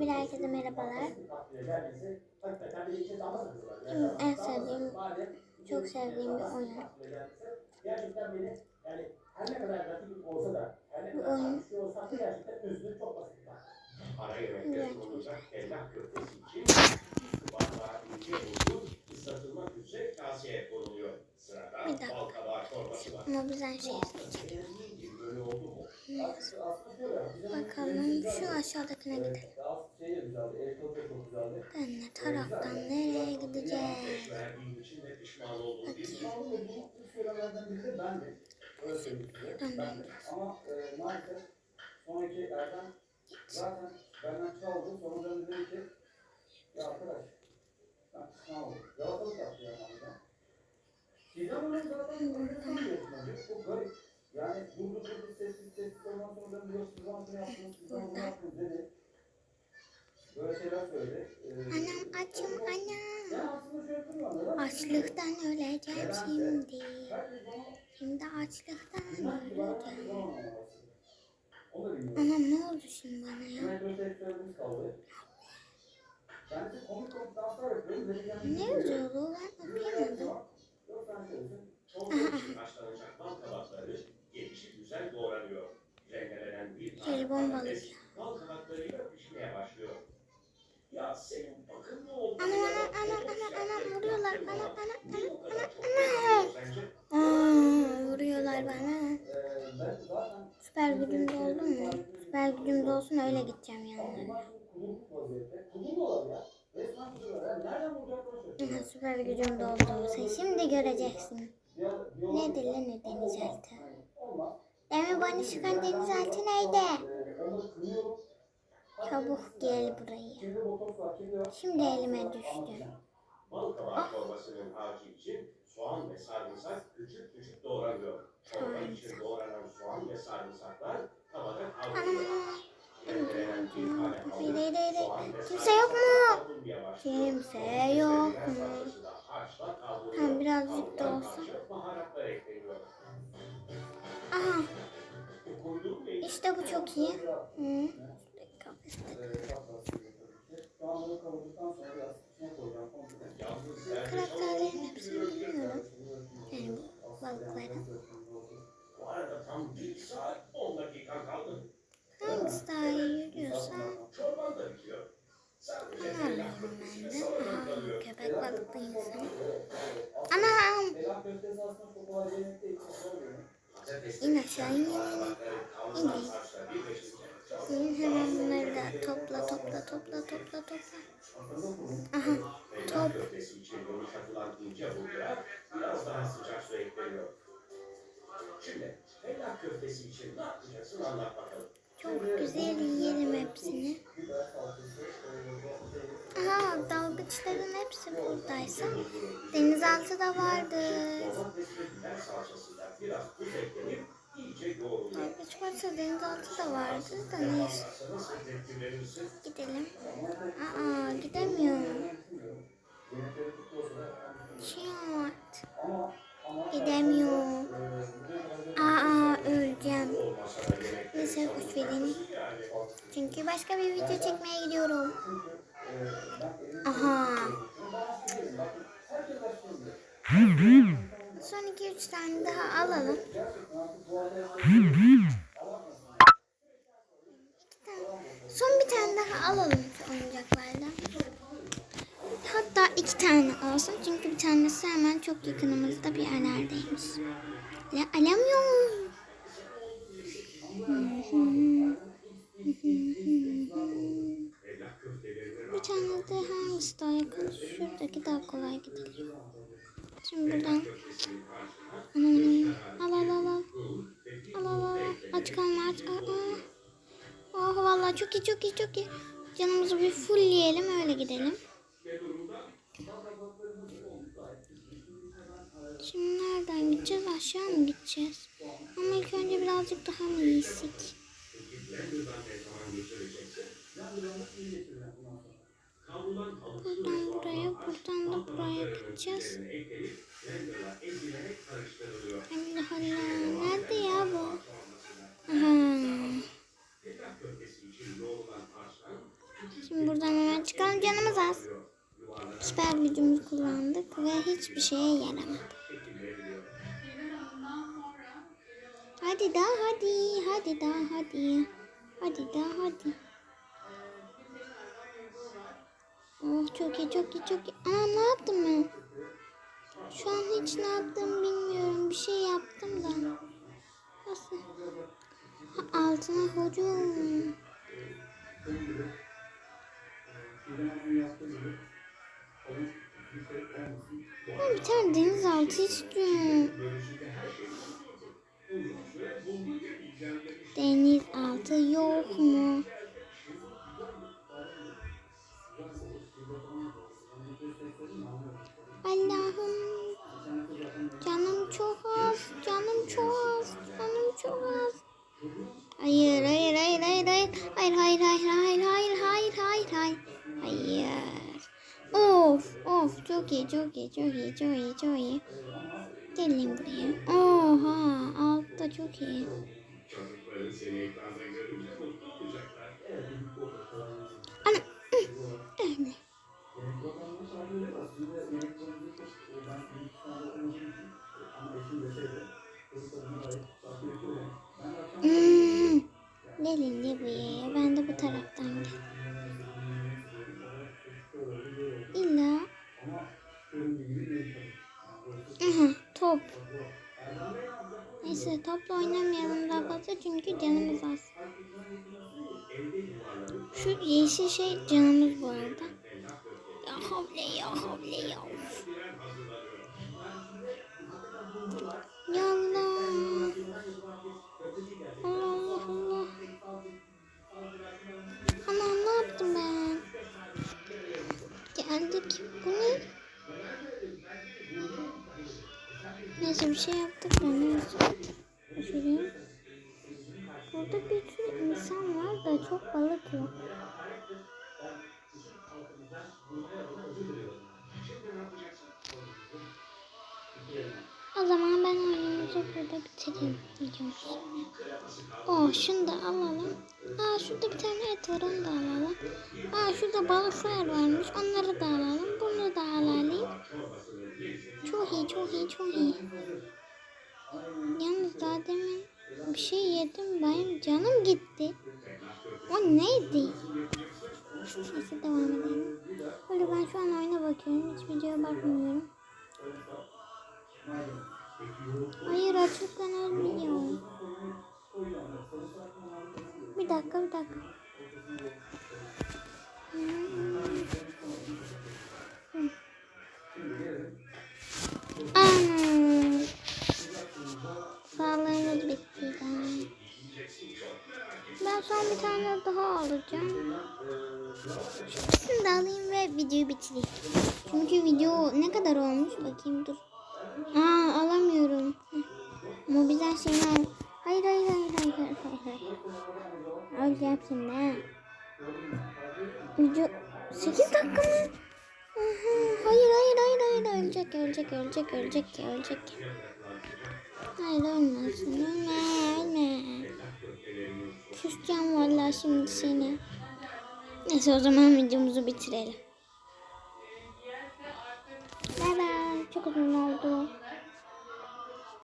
Bir herkese merhabalar. En sevdiğim, çok sevdiğim bir oyun. Bu oyun. Ara yemekte sunulacak evlat köftesi için ince uzun ıslatılmak üzere kaseye konuluyor. Sırada bal kabağı çorbası ama güzel şey. Bakalım şu aşağıdakine gidelim. Ben ne taraftan nereye bir Bakayım. Bendim. Ama maalesef sonraki Erdem zaten benden çaldı. Sonra döndü dedi ki ya arkadaş ben pişman oldum. Yalakalık yaptı yani. Sizden onu zaten. Bu garip. Yani durdu durdu sessiz sessiz ondan sonra yok siz bana bunu yaptınız, siz bunu yaptınız dedi. Böyle şeyler söyledi. Ee, Anam açım anam. Açlıktan öleceğim şimdi. Şimdi açlıktan öleceğim. Anam ne oldu şimdi bana ya? Metro sektörümüz kaldı. Ben de komik komik danslar yapıyorum. Beni yani Ne yazıyordu ben okuyamadım. Yok sen söylesin. Çorba için haşlanacak bal kabakları gelişi güzel doğranıyor. Rendelenen bir Jelibon patates kabaklarıyla pişmeye başlıyor. Ya senin bakımlı olduğun otobüs anam, anam, yaptırmadan vuruyorlar, anam. yapıyorsun sence? Aa, vuruyorlar bana. Süper gücüm de oldu mu? Süper gücüm de öyle gideceğim ama yani. bunlar şimdi kudurmuş vaziyette. Kudurmuyorlar ya. Resmen kudurmuyorlar. Yani nereden vuracaklarını şaşırıyor. Aha, süper gücüm de şimdi göreceksin. Lan o Ama denizaltı? Demin bana çıkan denizaltı neydi? Çabuk gel buraya. Şimdi elime düştü. Soğan ve sarımsak küçük küçük doğranıyor. Çorba için doğranan soğan ve sarımsaklar tavada kavruluyor. Kimse yok mu? Kimse yok mu? Tamam, birazcık da olsa. İşte bu çok iyi. Hı. Karakterlerin hepsini bilmiyorum. Yani bu balıkların. Bu arada tam 1 saat 10 dakika kaldı. Hangisi daha iyi yürüyorsa Çorban da bitiyor. Sadece onu ben bir de. Aha köpek balıklı insanı. Anam. İn aşağı in in in. çok İn hemen bunları da topla topla topla topla topla. Aha ekleniyor. Şimdi helva köftesi için çok güzel yiyelim hepsini. Aha dalgıçların hepsi buradaysa denizaltı da vardı. Dalgıç varsa denizaltı da vardı da neyse. Gidelim. Aa gidemiyorum. Ama Gidemiyorum. Aa öleceğim. Neyse boş verin. Çünkü başka bir video çekmeye gidiyorum. Aha. Son 2-3 tane daha alalım. İki Son bir tane daha alalım oyuncaklardan. Hatta iki tane olsun çünkü bir tanesi hemen çok yakınımızda bir yerlerdeymiş. Ya alamıyorum. Tane de hangisi daha yakın? Şuradaki daha kolay gidelim. Şimdi buradan al al al al. Al al al. Aç kalma aç. Aa. Oh vallahi çok iyi çok iyi çok iyi. Canımızı bir fullleyelim öyle gidelim. Şimdi nereden gideceğiz? Aşağı mı gideceğiz? Ama ilk önce birazcık daha mı iyisik? Buraya, buradan da buraya gideceğiz. Allah Allah. Nerede ya bu? Aha. Şimdi buradan hemen çıkalım. Canımız az. Süper gücümüzü kullandık ve hiçbir şeye yaramadı. Hadi daha hadi. Hadi daha hadi. Hadi daha hadi. Çok iyi çok iyi çok iyi. Aa ne yaptım ben? Şu an hiç ne yaptım bilmiyorum. Bir şey yaptım da. Nasıl? Ha, altına hücum. Ben bir tane denizaltı istiyorum. Denizaltı yok mu? Allah'ım. Canım çok az. Canım çok az. Canım çok az. Hayır, hayır, hayır, hayır, hayır. Hayır, hayır, hayır, hayır, hayır, hayır, hayır, hayır. Hayır. Of, of. Çok iyi, çok iyi, çok iyi, çok iyi, çok iyi. Gelin buraya. Oha, altta çok iyi. Hmm. Gelin de buraya. Ben de bu taraftan gel. İlla. Aha, top. Neyse topla oynamayalım daha fazla çünkü canımız az. Şu yeşil şey canımız bu arada. Havle ya havle Allah. Allah. Anam ne yaptım ben? Geldik. Bu ne? Neyse bir şey yaptık da neyse. Şöyle. Burada bir sürü insan var da çok balık yok. Zaman ben oyunumuzu burada bitireyim videomuzu. Oh şunu da alalım. Aa şurada bir tane et var onu da alalım. Aa şurada balıklar varmış onları da alalım. Bunu da alalım. Çok iyi çok iyi çok iyi. Yalnız daha demin bir şey yedim benim canım gitti. O neydi? Neyse devam edelim. Öyle ben şu an oyuna bakıyorum. Hiç videoya bakmıyorum. Hayır açlıktan ölmüyor. Bir dakika bir dakika. Ana. Sağlığımız bitti. Ben son bir tane daha alacağım. Şu ikisini de alayım ve videoyu bitireyim. Çünkü video ne kadar olmuş bakayım dur. Aa. Mobilden al. Hayır hayır hayır hayır hayır hayır. hayır. Öleceğim şimdi ha. Video 8 dakika mı? Hayır hayır hayır hayır ölecek ölecek ölecek ölecek ölecek. Hayır ölmesin ölme ölme. Küseceğim vallahi şimdi seni. Neyse o zaman videomuzu bitirelim. Bay bay. Çok uzun oldu.